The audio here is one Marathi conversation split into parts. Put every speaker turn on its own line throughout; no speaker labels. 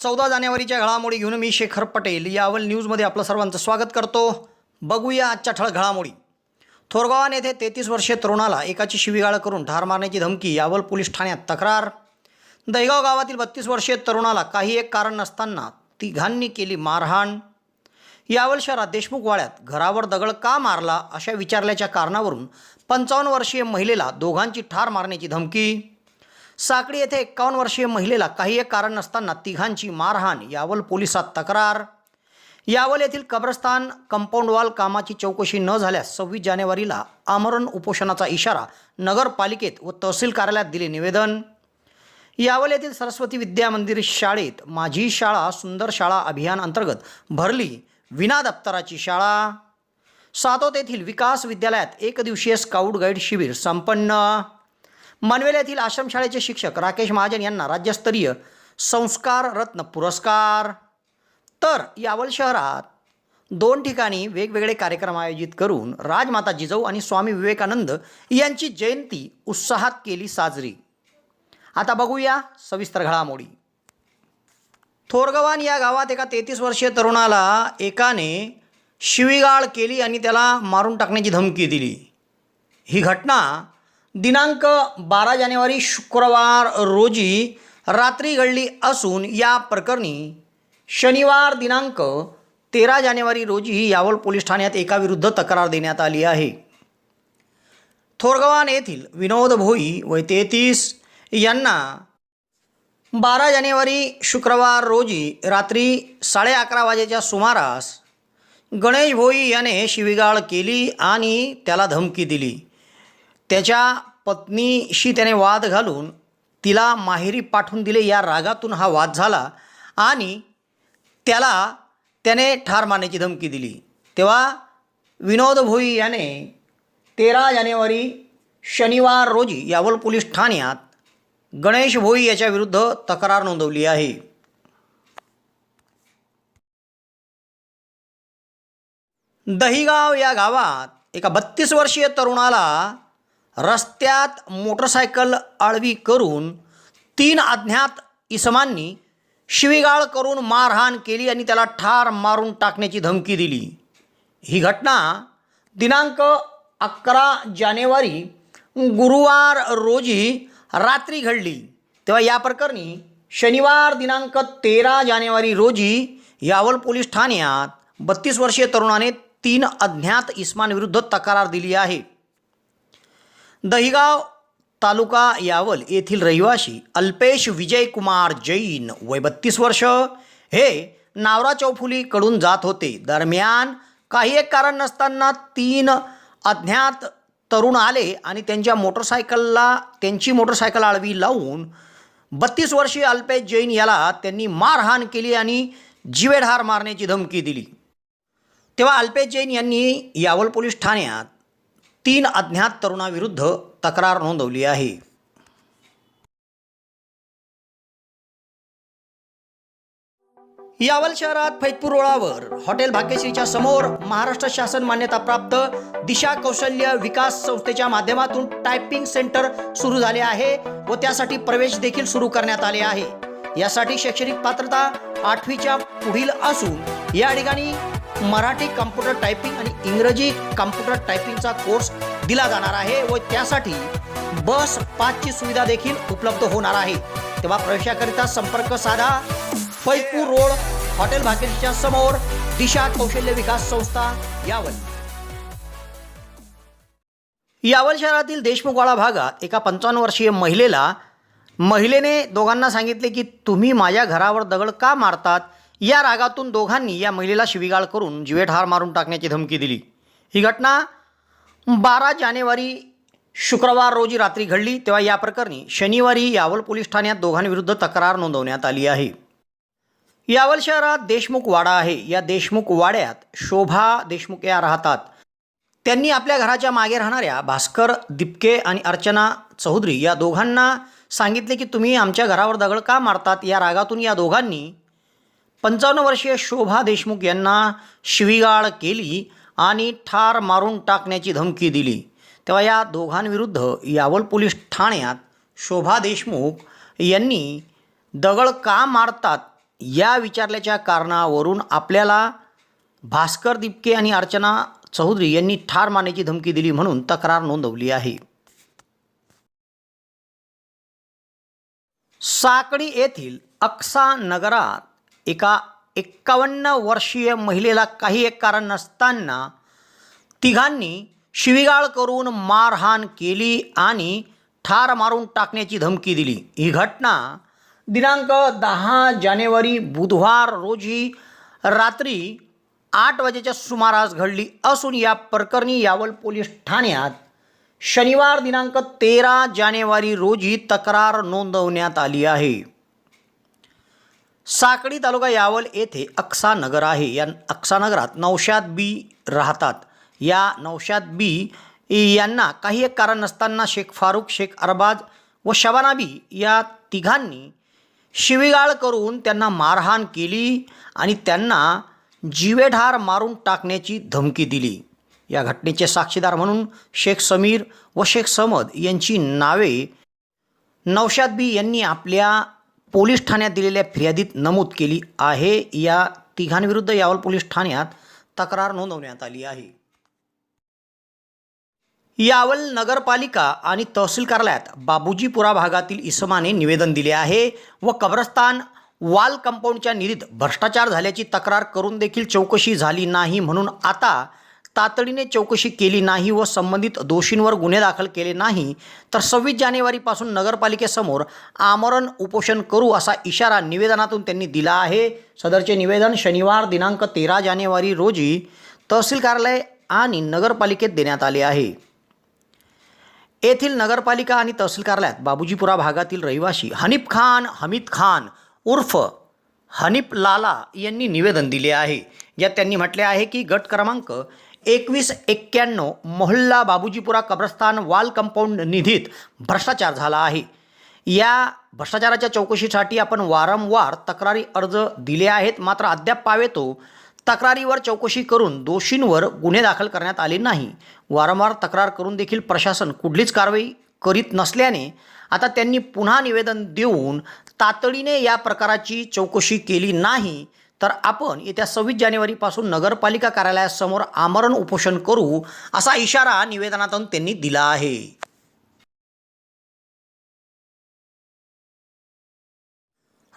चौदा जानेवारीच्या घडामोडी घेऊन मी शेखर पटेल यावल न्यूजमध्ये आपलं सर्वांचं स्वागत करतो. बघूया आजच्या ठळक घडामोडी. थोरगावान येथे तेहतीस वर्षीय तरुणाला एकाची शिवीगाळ करून ठार मारण्याची धमकी यावल पोलीस ठाण्यात तक्रार. दहिगाव गावातील बत्तीस वर्षीय तरुणाला काही एक कारण नसताना तिघांनी केली मारहाण. यावल शहरात देशमुख वाड्यात घरावर दगड का मारला अशा विचारल्याच्या कारणावरून पंचावन्न वर्षीय महिलेला दोघांची ठार मारण्याची धमकी. साकडी येथे एक्कावन्न वर्षीय महिलेला काही एक कारण नसताना तिघांची मारहाण यावल पोलिसात तक्रार. यावल येथील कब्रस्तान कंपाऊंड वॉल कामाची चौकशी न झाल्यास सव्वीस जानेवारीला आमरण उपोषणाचा इशारा नगरपालिकेत व तहसील कार्यालयात दिले निवेदन. यावल येथील सरस्वती विद्या मंदिर शाळेत माझी शाळा सुंदर शाळा अभियान अंतर्गत भरली विना दप्तराची शाळा. सातोत येथील विकास विद्यालयात एक दिवसीय स्काउट गाईड शिबिर संपन्न. मानवेल येथील आश्रमशाळेचे शिक्षक राकेश महाजन यांना राज्यस्तरीय संस्कार रत्न पुरस्कार. तर यावल शहरात दोन ठिकाणी वेगवेगळे कार्यक्रम आयोजित करून राजमाता जिजाऊ आणि स्वामी विवेकानंद यांची जयंती उत्साहात केली साजरी. आता बघूया सविस्तर घडामोडी. थोरगवान या गावात एका तेहतीस वर्षीय तरुणाला एकाने शिवीगाळ केली आणि त्याला मारून टाकण्याची धमकी दिली. ही घटना दिनांक बारा जानेवारी शुक्रवार रोजी रात्री घडली असून या प्रकरणी शनिवार दिनांक तेरा जानेवारी रोजी यावल पोलीस ठाण्यात एकाविरुद्ध तक्रार देण्यात आली आहे. थोरगवान येथील विनोद भोई वय तेहतीस यांना बारा जानेवारी शुक्रवार रोजी रात्री साडे अकरा वाजेच्या सुमारास गणेश भोई याने शिवीगाळ केली आणि त्याला धमकी दिली. त्याच्या पत्नीशी त्याने वाद घालून तिला माहेरी पाठवून दिले. या रागातून हा वाद झाला आणि त्याला त्याने ठार मारण्याची धमकी दिली. तेव्हा विनोद भोई याने तेरा जानेवारी शनिवार रोजी यावल पोलीस ठाण्यात गणेश भोई याच्याविरुद्ध तक्रार नोंदवली आहे. दहीगाव या गावात एका बत्तीस वर्षीय तरुणाला रस्त्यात मोटरसायकल आळवी करून तीन अज्ञात इसमांनी शिवीगाळ करून मारहाण केली आणि त्याला ठार मारून टाकण्याची धमकी दिली. ही घटना दिनांक अकरा जानेवारी गुरुवार रोजी रात्री घडली. तेव्हा या प्रकरणी शनिवार दिनांक तेरा जानेवारी रोजी यावल पोलीस ठाण्यात बत्तीस वर्षीय तरुणाने तीन अज्ञात इस्मांविरुद्ध तक्रार दिली आहे. दहिगाव तालुका यावल येथील रहिवासी अल्पेश विजयकुमार जैन वय बत्तीस वर्ष. हे नावरा चौफुलीकडून जात होते. दरम्यान काही एक कारण नसताना तीन अज्ञात तरुण आले आणि त्यांच्या मोटरसायकलला त्यांची मोटरसायकल आळवी लावून बत्तीस वर्षीय अल्पेश जैन याला त्यांनी मारहाण केली आणि जिवेढार मारण्याची धमकी दिली. तेव्हा अल्पेश जैन यांनी यावल पोलीस ठाण्यात तीन अज्ञात तरुणाविरुद्ध तक्रार नोंदवली आहे. यावल शहरात फैजपूर रोडावर हॉटेल भाग्यश्रीच्या समोर महाराष्ट्र शासन मान्यताप्राप्त दिशा कौशल्य विकास संस्थेच्या माध्यमातून टायपिंग सेंटर सुरू झाले आहे व त्यासाठी प्रवेश देखील सुरू करण्यात आले आहे. यासाठी शैक्षणिक पात्रता आठवीच्या पुढील असून या ठिकाणी मराठी कम्प्युटर टायपिंग आणि इंग्रजी कम्प्युटर टायपिंगचा कोर्स दिला जाणार आहे व त्यासाठी बस पाचची सुविधा देखील उपलब्ध होणार आहे. तेव्हा प्रवेशाकरिता संपर्क साधा. फैजपूर रोड हॉटेल भाग्यश्रीच्या समोर दिशा कौशल्य विकास संस्था यावल. यावल शहरातील देशमुखवाडा भागात एका पंचावन्न वर्षीय महिलेला महिलेने दोघांना सांगितले की तुम्ही माझ्या घरावर दगड का मारतात? या रागातून दोघांनी या महिलेला शिवीगाळ करून जिवेठार मारून टाकण्याची धमकी दिली. ही घटना बारा जानेवारी शुक्रवार रोजी रात्री घडली तेव्हा या प्रकरणी शनिवारी यावल पोलीस ठाण्यात दोघांविरुद्ध तक्रार नोंदवण्यात आली आहे. यावल शहरात देशमुख वाडा आहे. या देशमुख वाड्यात शोभा देशमुख या राहतात. त्यांनी आपल्या घराच्या मागे राहणाऱ्या भास्कर दिपके आणि अर्चना चौधरी या दोघांना सांगितले की तुम्ही आमच्या घरावर दगड का मारतात? या रागातून या दोघांनी पंचावन्न वर्षीय शोभा देशमुख यांना शिवीगाळ केली आणि ठार मारून टाकण्याची धमकी दिली. तेव्हा या दोघांविरुद्ध यावल पोलीस ठाण्यात शोभा देशमुख यांनी दगड का मारतात या विचारल्याच्या कारणावरून आपल्याला भास्कर दिपके आणि अर्चना चौधरी यांनी ठार मारण्याची धमकी दिली म्हणून तक्रार नोंदवली आहे. साकडी येथील अक्सा नगरात एका एक्कावन्न वर्षीय महिलेला काही एक कारण नसताना तिघांनी शिवीगाळ करून मारहाण केली आणि ठार मारून टाकण्याची धमकी दिली. ही घटना दिनांक दहा जानेवारी बुधवार रोजी रात्री आठ वाजेच्या सुमारास घडली असून या प्रकरणी यावल पोलीस ठाण्यात शनिवार दिनांक तेरा जानेवारी रोजी तक्रार नोंदवण्यात आली आहे. साकडी तालुका यावल येथे अक्सा नगर आहे. या अक्सा नगरात नौशाद बी राहतात. या नौशाद बी यांना काही एक कारण नसताना शेख फारुख शेख अरबाज व शबानाबी या तिघांनी शिवीगाळ करून त्यांना मारहाण केली आणि त्यांना जीवेढार मारून टाकण्याची धमकी दिली. या घटनेचे साक्षीदार म्हणून शेख समीर व शेख समद यांची नावे नौशाद बी यांनी आपल्या पोलीस ठाण्यात दिलेल्या फिर्यादीत नमूद केली आहे. या तिघांविरुद्ध यावल पोलीस ठाण्यात तक्रार नोंदवण्यात आली आहे. यावल नगरपालिका आणि तहसील कार्यालयात बाबूजीपुरा भागातील इसमाने निवेदन दिले आहे व कब्रस्तान वाल कंपाऊंडच्या निधीत भ्रष्टाचार झाल्याची तक्रार करून देखील चौकशी झाली नाही म्हणून आता तातडीने चौकशी केली नाही व संबंधित दोषींवर गुन्हे दाखल केले नाही तर सव्वीस जानेवारीपासून नगरपालिकेसमोर आमरण उपोषण करू असा इशारा निवेदनातून त्यांनी दिला आहे. सदरचे निवेदन शनिवार दिनांक तेरा जानेवारी रोजी तहसील कार्यालय आणि नगरपालिकेत देण्यात आले आहे. येथील नगरपालिका आणि तहसील कार्यालयात बाबूजीपुरा भागातील रहिवासी हनीफ खान हमीद खान उर्फ हनीफ लाला यांनी निवेदन दिले आहे. यात त्यांनी म्हटले आहे की गट क्रमांक एकवीस एक्क्याण्णव मोहल्ला बाबूजीपुरा कब्रस्तान वाल कंपाऊंड निधीत भ्रष्टाचार झाला आहे. या भ्रष्टाचाराच्या चौकशीसाठी आपण वारंवार तक्रारी अर्ज दिले आहेत. मात्र अद्याप पावेतो तक्रारीवर चौकशी करून दोषींवर गुन्हे दाखल करण्यात आले नाही. वारंवार तक्रार करून देखील प्रशासन कुठलीच कारवाई करीत नसल्याने आता त्यांनी पुन्हा निवेदन देऊन तातडीने या प्रकाराची चौकशी केली नाही. तर आपण येत्या सव्वीस जानेवारीपासून नगरपालिका कार्यालयासमोर आमरण उपोषण करू असा इशारा निवेदनातून त्यांनी दिला आहे.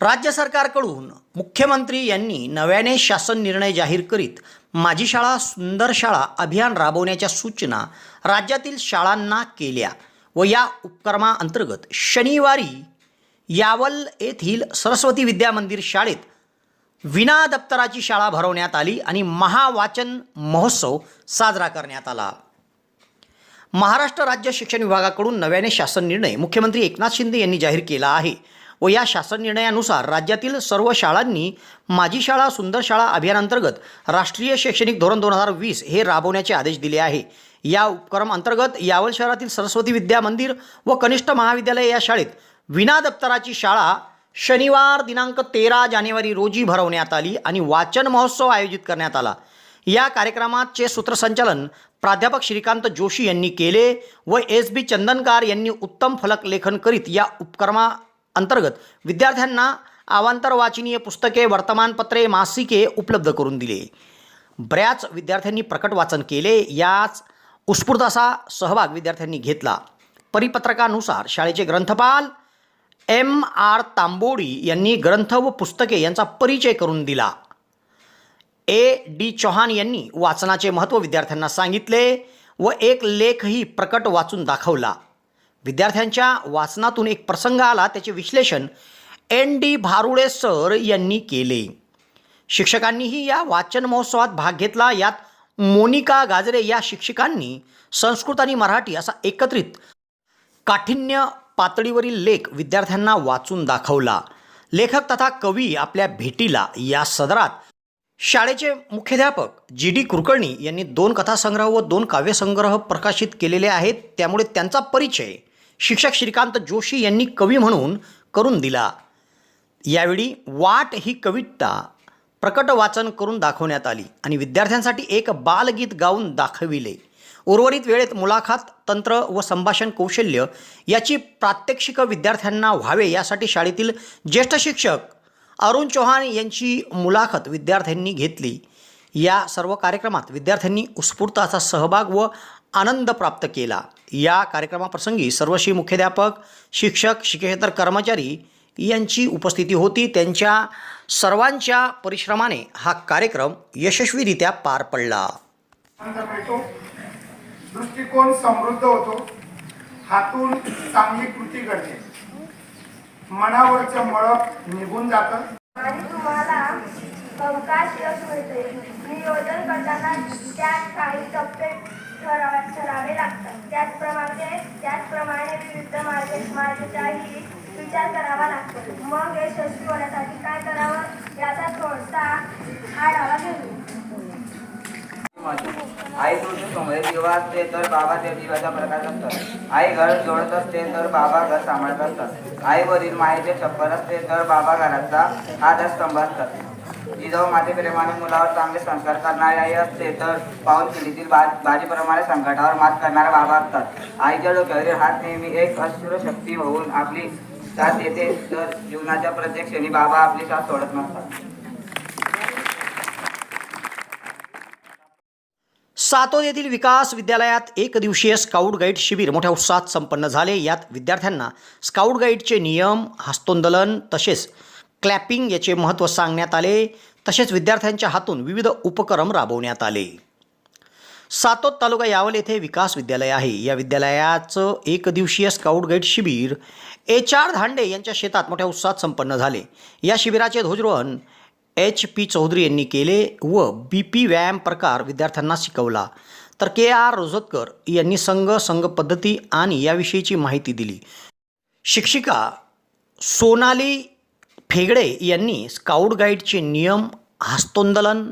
राज्य सरकारकडून मुख्यमंत्री यांनी नव्याने शासन निर्णय जाहीर करीत माझी शाळा सुंदर शाळा अभियान राबवण्याच्या सूचना राज्यातील शाळांना केल्या व या उपक्रमाअंतर्गत शनिवारी यावल येथील सरस्वती विद्या मंदिर शाळेत विना दप्तराची शाळा भरवण्यात आली आणि महावाचन महोत्सव साजरा करण्यात आला. महाराष्ट्र राज्य शिक्षण विभागाकडून नव्याने शासन निर्णय मुख्यमंत्री एकनाथ शिंदे यांनी जाहीर केला आहे व या शासन निर्णयानुसार राज्यातील सर्व शाळांनी माझी शाळा सुंदर शाळा अभियानांतर्गत राष्ट्रीय शैक्षणिक धोरण दोन हजार वीस हे राबवण्याचे आदेश दिले आहे. या उपक्रम अंतर्गत यावल शहरातील सरस्वती विद्या मंदिर व कनिष्ठ महाविद्यालय या शाळेत विना दप्तराची शाळा शनिवार दिनांक तेरा जानेवारी रोजी भरवण्यात आली आणि वाचन महोत्सव आयोजित करण्यात आला. या कार्यक्रमाचे सूत्रसंचालन प्राध्यापक श्रीकांत जोशी यांनी केले व एस बी चंदनकार यांनी उत्तम फलक लेखन करीत या उपक्रमा अंतर्गत विद्यार्थ्यांना अवांतर वाचनीय पुस्तके वर्तमानपत्रे मासिके उपलब्ध करून दिले. बऱ्याच विद्यार्थ्यांनी प्रकट वाचन केले. याच उत्स्फूर्त असा सहभाग विद्यार्थ्यांनी घेतला. परिपत्रकानुसार शाळेचे ग्रंथपाल एम आर तांबोडी यांनी ग्रंथ व पुस्तके यांचा परिचय करून दिला. ए डी चौहान यांनी वाचनाचे महत्त्व विद्यार्थ्यांना सांगितले व एक लेखही प्रकट वाचून दाखवला. विद्यार्थ्यांच्या वाचनातून एक प्रसंग आला त्याचे विश्लेषण एन डी भारुडे सर यांनी केले. शिक्षकांनीही या वाचन महोत्सवात भाग घेतला. यात मोनिका गाजरे या शिक्षकांनी संस्कृत आणि मराठी असा एकत्रित काठिण्य पातळीवरील लेख विद्यार्थ्यांना वाचून दाखवला. लेखक तथा कवी आपल्या भेटीला या सदरात शाळेचे मुख्याध्यापक जी डी कुलकर्णी यांनी दोन कथासंग्रह व दोन काव्यसंग्रह प्रकाशित केलेले आहेत त्यामुळे त्यांचा परिचय शिक्षक श्रीकांत जोशी यांनी कवी म्हणून करून दिला. यावेळी वाट ही कविता प्रकट वाचन करून दाखवण्यात आली आणि विद्यार्थ्यांसाठी एक बालगीत गाऊन दाखविले. उर्वरित वेळेत मुलाखत तंत्र व संभाषण कौशल्य याची प्रात्यक्षिकं विद्यार्थ्यांना व्हावे यासाठी शाळेतील ज्येष्ठ शिक्षक अरुण चौहान यांची मुलाखत विद्यार्थ्यांनी घेतली. या सर्व कार्यक्रमात विद्यार्थ्यांनी उत्स्फूर्त असा सहभाग व आनंद प्राप्त केला. या कार्यक्रमाप्रसंगी सर्वशी मुख्याध्यापक शिक्षक शिक्षकेतर कर्मचारी यांची उपस्थिती होती. त्यांच्या सर्वांच्या परिश्रमाने हा कार्यक्रम यशस्वीरित्या पार पडला.
दृष्टिकोन समृद्ध होतो. हातून चांगली कृती घडते. मनावरचं मळप निघून जातं.
आणि तुम्हाला अवकाश यश मिळते. नियोजन करताना त्यात काही टप्पे ठरावे लागतात. त्याचप्रमाणे त्याचप्रमाणे विविध मार्ग मार्गाचाही विचार करावा लागतो. मग यशस्वी होण्यासाठी काय करावं? याचा थोडसा आढावा
आई तुळशी समोर दिवा असते तर बाबा त्या दिव्याचा प्रकाश असतात आई घर जोडत असते तर बाबा घर सांभाळत असतात. आई वरील मायेचे छप्पर असते तर बाबा घराचा आधारस्तंभ असतात जिजाऊ माते प्रेमाने मुलावर चांगले संस्कार करणारी आई असते तर पाऊल किल्लीतील बा बाजीप्रमाणे संकटावर मात करणारा बाबा असतात. आईच्या डोक्यावरील हात नेहमी एक अश्र शक्ती होऊन आपली साथ येते तर जीवनाच्या प्रत्येक क्षणी बाबा आपली साथ सोडत नसतात.
सातोद येथील विकास विद्यालयात एक दिवसीय स्काउट गाईड शिबिर मोठ्या उत्साहात संपन्न झाले. यात विद्यार्थ्यांना स्काउट गाईडचे नियम हस्तोंदोलन तसेच क्लॅपिंग याचे महत्त्व सांगण्यात आले. तसेच विद्यार्थ्यांच्या हातून विविध उपक्रम राबवण्यात आले. सातोद तालुका यावल येथे विकास विद्यालय आहे. या विद्यालयाचं एक दिवसीय स्काउट गाईड शिबिर एच आर धांडे यांच्या शेतात मोठ्या उत्साहात संपन्न झाले. या शिबिराचे ध्वजरोहण एच पी चौधरी यांनी केले व बी पी व्यायाम प्रकार विद्यार्थ्यांना शिकवला. तर के आर रोजतकर यांनी संघ संघ पद्धती आणि याविषयीची माहिती दिली. शिक्षिका सोनाली फेगडे यांनी स्काउट गाईडचे नियम हस्तोंदोलन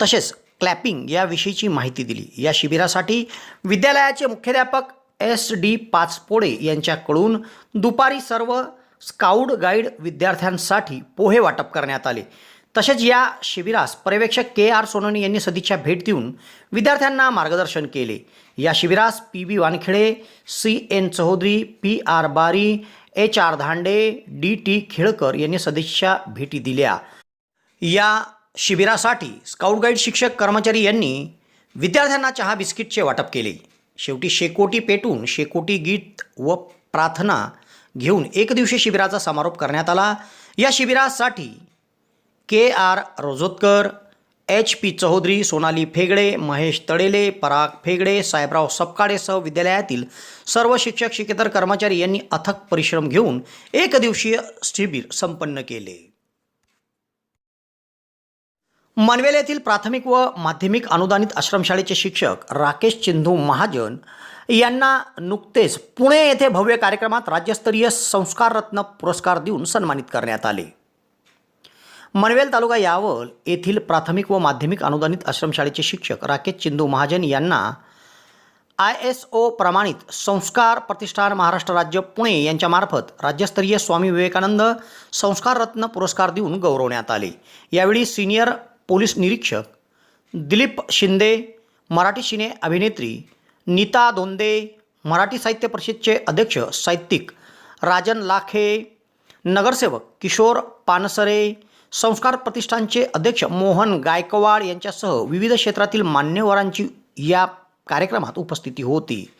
तसेच क्लॅपिंग याविषयीची माहिती दिली. या शिबिरासाठी विद्यालयाचे मुख्याध्यापक एस डी पाचपोडे यांच्याकडून दुपारी सर्व स्काउट गाईड विद्यार्थ्यांसाठी पोहे वाटप करण्यात आले. तसेच या शिबिरास पर्यवेक्षक के आर सोनोनी यांनी सदिच्छा भेट देऊन विद्यार्थ्यांना मार्गदर्शन केले. या शिबिरास P B Wankhede C N Chaudhari P R Bari H R Dhande D T Khelkar यांनी सदिच्छा भेटी दिल्या. या शिबिरासाठी स्काउट गाईड शिक्षक कर्मचारी यांनी विद्यार्थ्यांना चहा बिस्किटचे वाटप केले. शेवटी शेकोटी पेटून शेकोटी गीत व प्रार्थना घेऊन एक दिवशी शिबिराचा समारोप करण्यात आला. या शिबिरासाठी K R Rojotkar H P Chaudhari Sonali Fegade Mahesh Tadele Parag Fegade Sahebrao सपकाळेसह विद्यालयातील सर्व शिक्षक शिकेतर कर्मचारी यांनी अथक परिश्रम घेऊन एक दिवसीय शिबिर संपन्न केले. मनवेल येथील प्राथमिक व माध्यमिक अनुदानित आश्रमशाळेचे शिक्षक राकेश चिंधू महाजन यांना नुकतेच पुणे येथे भव्य कार्यक्रमात राज्यस्तरीय संस्काररत्न पुरस्कार देऊन सन्मानित करण्यात आले. मनवेल तालुका यावल येथील प्राथमिक व माध्यमिक अनुदानित आश्रमशाळेचे शिक्षक राकेश चिंदू महाजन यांना आय एस ओ प्रमाणित संस्कार प्रतिष्ठान महाराष्ट्र राज्य पुणे यांच्यामार्फत राज्यस्तरीय स्वामी विवेकानंद संस्काररत्न पुरस्कार देऊन गौरवण्यात आले. यावेळी सिनियर पोलीस निरीक्षक दिलीप शिंदे मराठी सिने अभिनेत्री नीता दोंदे मराठी साहित्य परिषदचे अध्यक्ष साहित्यिक राजन लाखे नगरसेवक किशोर पानसरे संस्कार प्रतिष्ठानचे अध्यक्ष मोहन गायकवाड यांच्यासह विविध क्षेत्रातील मान्यवरांची या कार्यक्रमात उपस्थिती होती.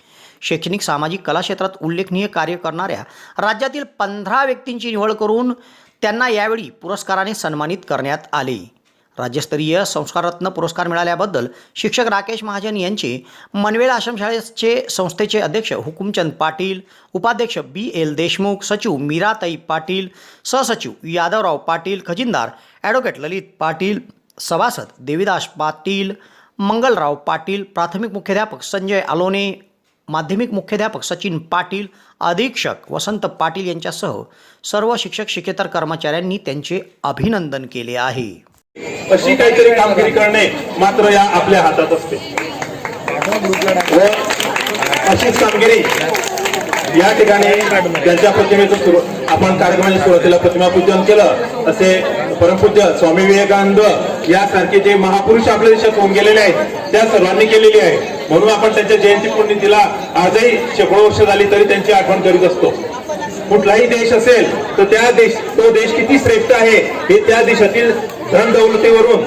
शैक्षणिक सामाजिक कला क्षेत्रात उल्लेखनीय कार्य करणाऱ्या राज्यातील पंधरा व्यक्तींची निवड करून त्यांना यावेळी पुरस्काराने सन्मानित करण्यात आले. राज्यस्तरीय संस्काररत्न पुरस्कार मिळाल्याबद्दल शिक्षक राकेश महाजन यांचे मनवेल आश्रमशाळेचे संस्थेचे अध्यक्ष हुकुमचंद पाटील उपाध्यक्ष बी एल देशमुख सचिव मीराताई पाटील सहसचिव यादवराव पाटील खजिनदार ॲडव्होकेट ललित पाटील सभासद देविदास पाटील मंगलराव पाटील प्राथमिक मुख्याध्यापक संजय आलोने माध्यमिक मुख्याध्यापक सचिन पाटील अधीक्षक वसंत पाटील यांच्यासह सर्व शिक्षक शिकेतर कर्मचाऱ्यांनी त्यांचे अभिनंदन केले आहे.
अशी काहीतरी कामगिरी करणे मात्र या आपल्या हातात असते. व अशीच कामगिरी या ठिकाणी त्यांच्या प्रतिमेचं सुरू आपण कार्यक्रमाच्या सुरुवातीला प्रतिमा पूजन केलं असे परमपूज्य स्वामी विवेकानंद यासारखे जे महापुरुष आपल्या देशात होऊन गेलेले आहेत त्या सर्वांनी केलेली आहे. म्हणून आपण त्यांच्या जयंती पुण्यतिला आजही शेकडो वर्ष झाली तरी त्यांची आठवण करीत असतो. कुठलाही देश असेल तर त्या देश तो देश किती श्रेष्ठ आहे हे त्या देशातील धन दौलतीवरून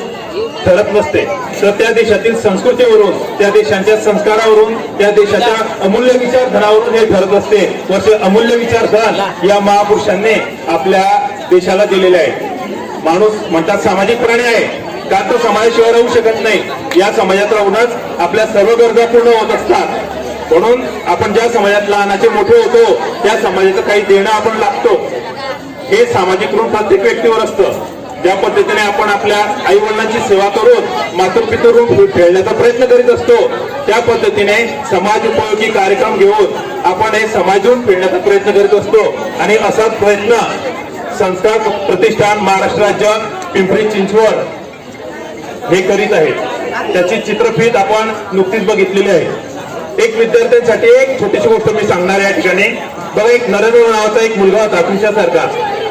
ठरत नसते. तर त्या देशातील संस्कृतीवरून त्या देशांच्या संस्कारावरून त्या देशाच्या अमूल्य विचारधनावरून हे ठरत असते. वर्ष अमूल्य विचारधन या महापुरुषांनी आपल्या देशाला दिलेले आहे. माणूस म्हणतात सामाजिक प्राणी आहे. का तो समाजाशिवाय राहू शकत नाही? या समाजात राहूनच आपल्या सर्व गरजा पूर्ण होत असतात. म्हणून आपण ज्या समाजात लहानाचे मोठे होतो त्या समाजाचं काही देणं आपण लागतो. हे सामाजिक ऋण प्रत्येक व्यक्तीवर असतं. ज्या पद्धतीने आपण आपल्या आई वडिलांची सेवा करून मातृपितृ ऋण फेडण्याचा प्रयत्न करीत असतो त्या पद्धतीने समाज उपयोगी कार्यक्रम घेऊन आपण हे समाजून ऋण फेडण्याचा प्रयत्न करीत असतो. आणि असाच प्रयत्न संस्था प्रतिष्ठान महाराष्ट्र राज्य पिंपरी चिंचवड हे करीत आहे. त्याची चित्रफीत आपण नुकतीच बघितलेली आहे. एक विद्यार्थ्यांसाठी एक छोटीशी गोष्ट मी सांगणार आहे या ठिकाणी. बघा एक नरेंद्र नावाचा एक मुलगा होता तुमच्यासारखा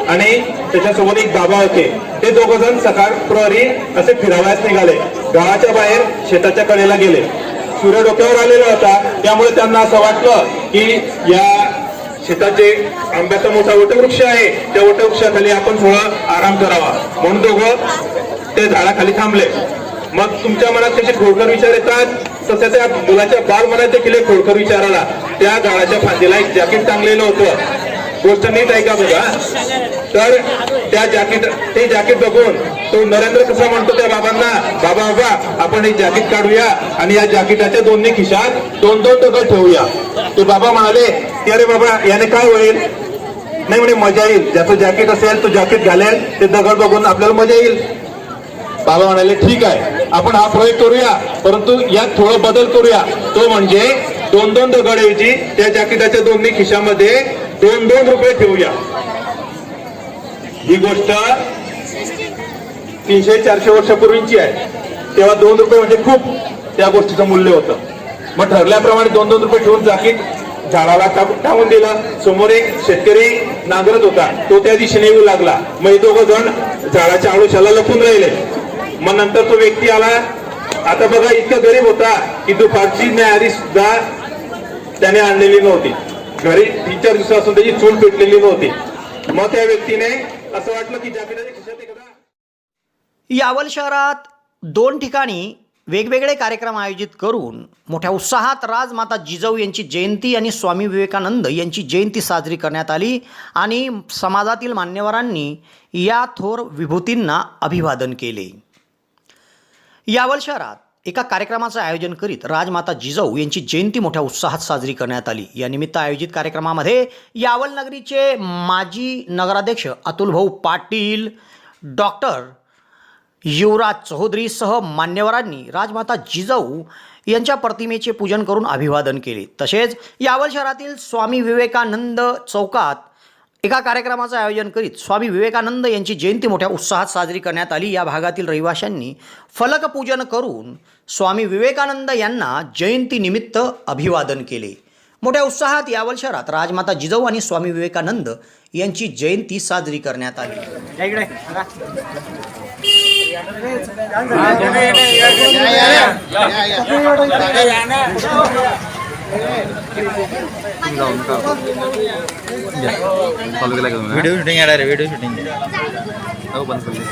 आणि त्याच्यासोबत एक बाबा होते. ते दोघ जण सकाळ प्रहरी असे फिरावयास निघाले. गावाच्या बाहेर शेताच्या कडेला गेले. सूर्य डोक्यावर आलेला होता. त्यामुळे त्यांना असं वाटलं की या शेताचे आंब्याचा मोठा वटवृक्ष आहे. त्या वटवृक्षाखाली आपण थोडा आराम करावा. म्हणून दोघं ते झाडाखाली थांबले. मग तुमच्या मनात त्याचे खोडकर विचार येतात? तसं त्या मुलाच्या बाल मनात देखील एक खोडकर विचार आला. त्या झाडाच्या फांदीला एक जॅकेट टांगलेलं होतं. गोष्ट नीट ऐका बघा? तर त्या जॅकेट ते जॅकेट बघून तो नरेंद्र कसा म्हणतो त्या बाबांना बाबा बाबा आपण एक जॅकेट काढूया आणि या जॅकेटाच्या दोन्ही खिशात दोन दोन दगड ठेवूया. ते बाबा म्हणाले की अरे बाबा याने काय होईल? नाही म्हणे मजा येईल. ज्याचं जॅकेट असेल तो जॅकेट घालेल. ते दगड बघून आपल्याला मजा येईल. बाबा म्हणाले ठीक आहे. आपण हा प्रयोग करूया. परंतु यात थोडं बदल करूया. तो म्हणजे दोन दोन दगडऐवजी त्या जॅकेटाच्या दोन्ही खिशामध्ये दोन दोन रुपये ठेवूया. ही गोष्ट तीनशे चारशे वर्षापूर्वीची आहे. तेव्हा दोन रुपये म्हणजे खूप त्या गोष्टीचं मूल्य होतं. मग ठरल्याप्रमाणे दोन दोन रुपये ठेवून जाकीत झाडाला टाकून दिला. समोर एक शेतकरी नांगरत होता. तो त्या दिशेने येऊ लागला. मग हे दोघं जण झाडाच्या आळुशाला लपून राहिले. मग नंतर तो व्यक्ती आला. आता बघा इतका गरीब होता की दुपारची न्यायाधी सुद्धा त्याने आणलेली नव्हती. घरी तीन चार दिवसापासून त्याची चूल पेटलेली नव्हती. मग त्या व्यक्तीने असं वाटलं की खिशात
यावल शहरात दोन ठिकाणी वेगवेगळे कार्यक्रम आयोजित करून मोठ्या उत्साहात राजमाता जिजाऊ यांची जयंती आणि स्वामी विवेकानंद यांची जयंती साजरी करण्यात आली आणि समाजातील मान्यवरांनी या थोर विभूतींना अभिवादन केले. यावल शहरात एका कार्यक्रमाचं आयोजन करीत राजमाता जिजाऊ यांची जयंती मोठ्या उत्साहात साजरी करण्यात आली. या निमित्त आयोजित कार्यक्रमामध्ये यावल नगरीचे माजी नगराध्यक्ष अतुलभाऊ पाटील डॉक्टर युवराज चौधरीसह मान्यवरांनी राजमाता जिजाऊ यांच्या प्रतिमेचे पूजन करून अभिवादन केले. तसेच यावल शहरातील स्वामी विवेकानंद चौकात एका कार्यक्रमाचं आयोजन करीत स्वामी विवेकानंद यांची जयंती मोठ्या उत्साहात साजरी करण्यात आली या भागातील रहिवाशांनी फलक पूजन करून स्वामी विवेकानंद यांना जयंतीनिमित्त अभिवादन केले मोठ्या उत्साहात यावल शहरात राजमाता जिजाऊ आणि स्वामी विवेकानंद यांची जयंती साजरी करण्यात आली
व्हिडिओ शूटिंग येणार आहे व्हिडिओ शूटिंग हो बंद केली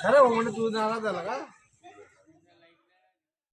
खरं म्हणजे तू झाला का?